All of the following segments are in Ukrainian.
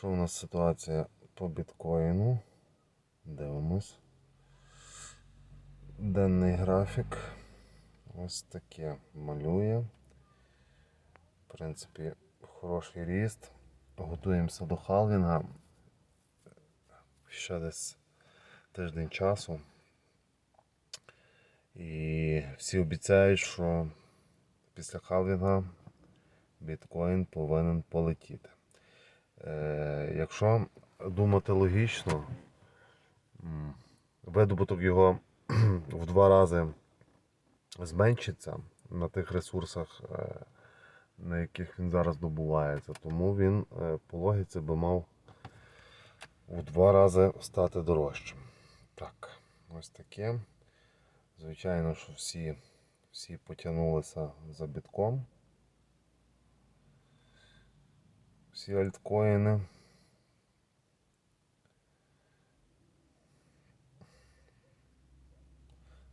Що у нас ситуація по біткоїну? Дивимось. Денний графік. Ось таке малює. В принципі, хороший ріст. Готуємося до халвінга. Ще десь тиждень часу. І всі обіцяють, що після халвінга біткоін повинен полетіти. Е, якщо думати логічно, видобуток його в два рази зменшиться на тих ресурсах, е, на яких він зараз добувається. Тому він е, по логіці би мав в два рази стати дорожчим. Так, ось таке. Звичайно, що всі, всі потягнулися за бітком. Всі альткоїни.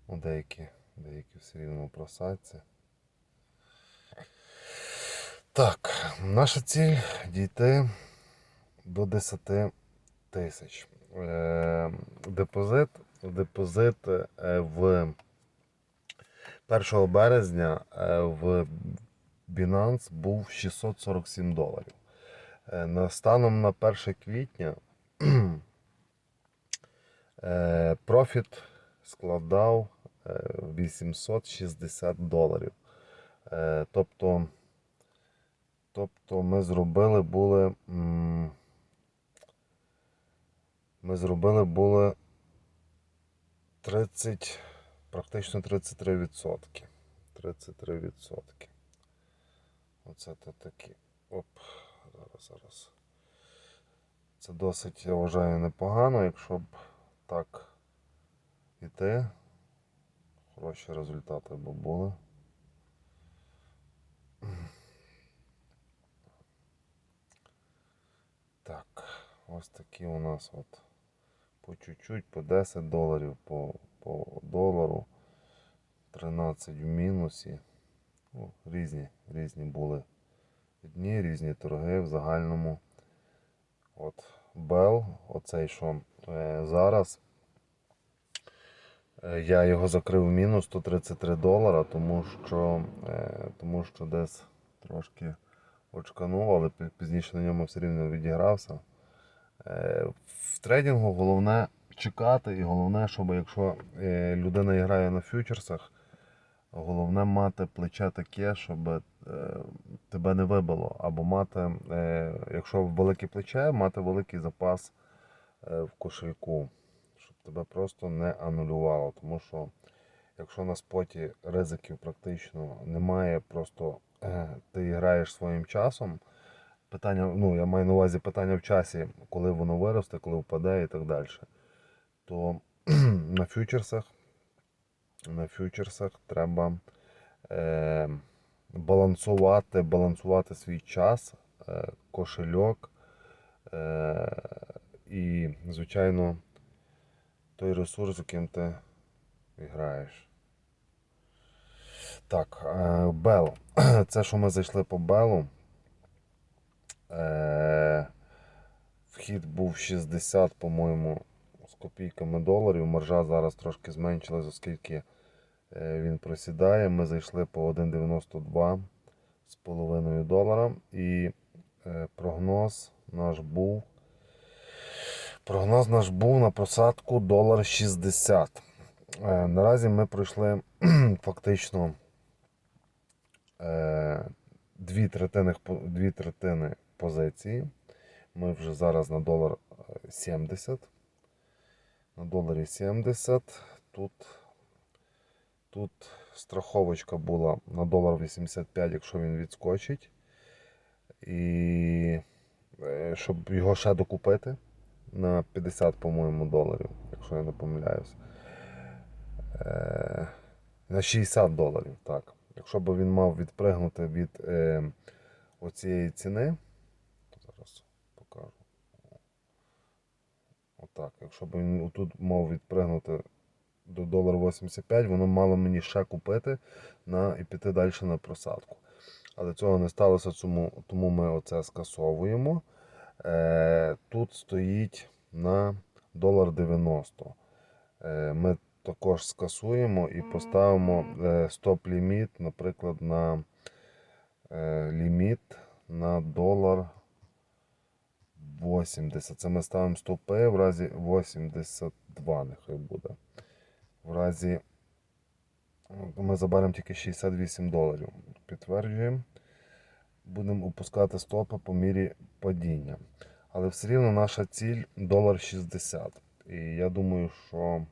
Ну, деякі, деякі все рівно просадці. Так, наша ціль дійти до 10 тисяч. Е, депозит, депозит е, в 1 березня е, в Binance був 647 доларів. Е, На станом на 1 квітня е, профіт складав е, 860 доларів. Е, Тобто, тобто ми зробили були. Ми зробили були 30, практично 33%. 33%. Оце то такі. Оп, зараз, зараз. Це досить, я вважаю, непогано, якщо б так іти. Хороші результати б були. Так, ось такі у нас от по чуть-чуть, по 10 доларів, по, по долару, 13 в мінусі. Ну, різні, різні були дні, різні торги в загальному. От Bell, оцей що е, зараз. е, Я його закрив в мінус 133 долара, тому що, е, тому що десь трошки очканув, але пізніше на ньому все рівно відігрався. В трейдингу головне чекати, і головне, щоб якщо людина грає на фьючерсах, головне мати плече таке, щоб тебе не вибило. Або мати, е, якщо велике плече, мати великий запас е, в кошельку, щоб тебе просто не анулювало. Тому що якщо на споті ризиків практично немає, просто е, ти граєш своїм часом. Питання, ну я маю на увазі питання в часі, коли воно виросте, коли впаде і так далі. То на фьючерсах, на фьючерсах треба балансувати, балансувати свій час, е, кошельок е, і, звичайно, той ресурс, яким ти граєш. Так, е, Бел. Це, що ми зайшли по Белу. Вхід був 60, по-моєму, з копійками доларів. Маржа зараз трошки зменшилась, оскільки він просідає. Ми зайшли по 1,92 з половиною долара. І е, прогноз наш був. Прогноз наш був на просадку долар 60. Е, Наразі ми пройшли фактично е, дві третини, дві третини позиції. Ми вже зараз на долар е, 70. На доларі 70. Тут, тут страховочка була на долар 85, якщо він відскочить. І е, щоб його ще докупити на 50, по-моєму, доларів, якщо я не помиляюсь. Е, На 60 доларів, так. Якщо б він мав відпригнути від е, оцієї ціни, зараз покажу. Отак. Якщо б він тут мав відпригнути до долар 85, воно мало мені ще купити на, і піти далі на просадку. Але цього не сталося, тому, тому ми оце скасовуємо. Е, тут стоїть на долар 90. Е, ми також скасуємо і поставимо е, стоп-ліміт, наприклад, на е, ліміт на долар 80. Це ми ставимо стопи в разі 82, нехай буде. В разі ну, ми заберемо тільки 68 доларів. Підтверджуємо. Будемо опускати стопи по мірі падіння. Але все рівно наша ціль долар 60. І я думаю, що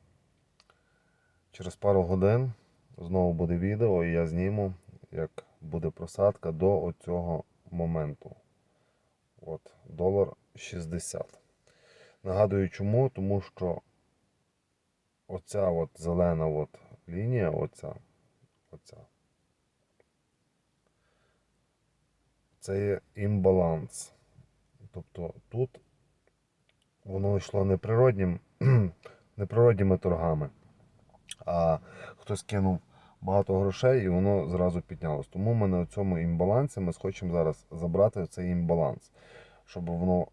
через пару годин знову буде відео, і я зніму, як буде просадка до оцього моменту. От, долар 60. Нагадую чому, тому що оця от зелена от лінія, оця, оця, це є імбаланс. Тобто тут воно йшло не природнім, неприродніми торгами, а хтось кинув багато грошей і воно зразу піднялось. Тому ми на цьому імбалансі ми хочемо зараз забрати цей імбаланс, щоб воно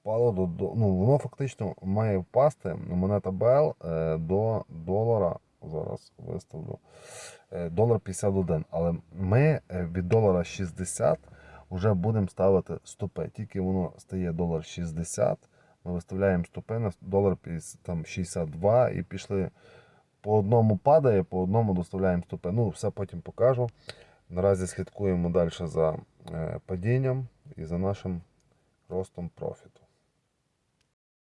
впало до, до ну, воно фактично має впасти монета БЛ е, до долара. Зараз виставлю е, долар 51. Але ми е, від долара 60 вже будемо ставити стопи. Тільки воно стає долар 60, ми виставляємо стопи на долар 50, там 62 і пішли. По одному падає, по одному доставляємо стопи. Ну, все потім покажу. Наразі слідкуємо далі за падінням і за нашим ростом профіту.